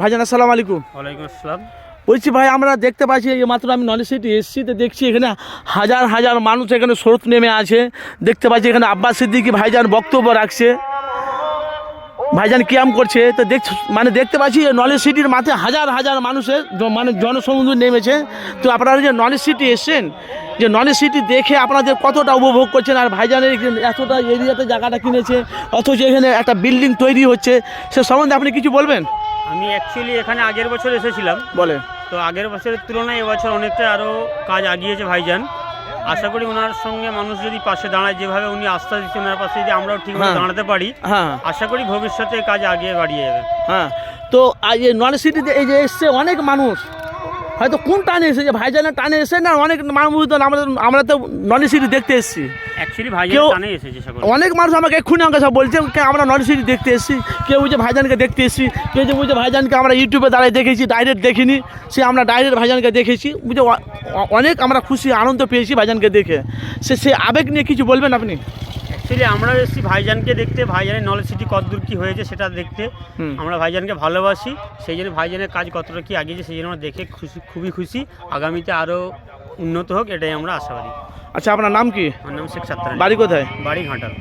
ভাইজান আসসালাম আলাইকুম। ওয়ালাইকুম আসসালাম। বলছি ভাই আমরা দেখতে পাচ্ছি এই মাত্র আমি নলেজ সিটি এসেছি তো দেখছি এখানে হাজার হাজার মানুষ এখানে স্রোত নেমে আছে। দেখতে পাচ্ছি এখানে আব্বাস সিদ্দিকি ভাইজান বক্তব্য রাখছে। ভাইজান কিয়াম করছে? তো দেখ মানে দেখতে পাচ্ছি নলেজ সিটির মাঠে হাজার হাজার মানুষের মানে জনসমুদ্র নেমেছে। তো আপনারা যে নলেজ সিটি এসছেন যে নলেজ সিটি দেখে আপনাদের কতটা উপভোগ করছেন আর ভাইজানের এতটা এরিয়াতে জায়গাটা কিনেছে অথচ এখানে একটা বিল্ডিং তৈরি হচ্ছে সে সম্বন্ধে আপনি কিছু বলবেন? আমি অ্যাকচুয়ালি এখানে আগের বছর এসেছিলাম। বলে। তো আগের বছরের তুলনায় এবছর অনেকটা আরও কাজ আগিয়েছে ভাইজান। আশা করি ওনার সঙ্গে মানুষ যদি পাশে দাঁড়ায় যেভাবে উনি আস্থা দিচ্ছে ওনার পাশে যদি আমরাও ঠিকভাবে হ্যাঁ। দাঁড়াতে পারি হ্যাঁ। আশা করি ভবিষ্যতে কাজ আগিয়ে বাড়িয়ে যাবে। হ্যাঁ। তো এই নলেজ সিটিতে এই যে এসছে অনেক মানুষ। হয়তো কোন টানে এসেছে? ভাইজানের টানে এসে না অনেক মানুষ তো আমরা আমরা তো নন সিটি দেখতে এসেছি। কেউ- অনেক মানুষ আমাকে এক্ষুনি আমাকে সব বলছে "কে আমরা নন সিটি দেখতে এসেছি। কেউ বুঝে ভাইজানকে দেখতে এসেছি। কেউ যে বুঝে ভাইজানকে আমরা ইউটিউবে দাঁড়ায় দেখেছি ডাইরেক্ট দেখিনি। সে আমরা ডাইরেক্ট ভাইজানকে দেখেছি। বুঝে অনেক আমরা খুশি আনন্দ পেয়েছি ভাইজানকে দেখে। সে সে আবেগ নিয়ে কিছু বলবেন আপনি? অ্যাকচুয়ালি আমরা এসেছি ভাইজানকে দেখতে। ভাইজানের নলেজ সিটি কতদূর কী হয়েছে সেটা দেখতে। আমরা ভাইজানকে ভালোবাসি। সেই জন্য ভাইজানের কাজ কতটা কী আগিয়েছে সেই জন্য আমরা দেখে খুশি খুবই খুশি। আগামীতে আরও উন্নত হোক এটাই আমরা আশাবাদী। আচ্ছা আপনার নাম কি? আমার নাম শেখ সাত্তার বাড়ি কোথায়? বাড়ি ঘাটাল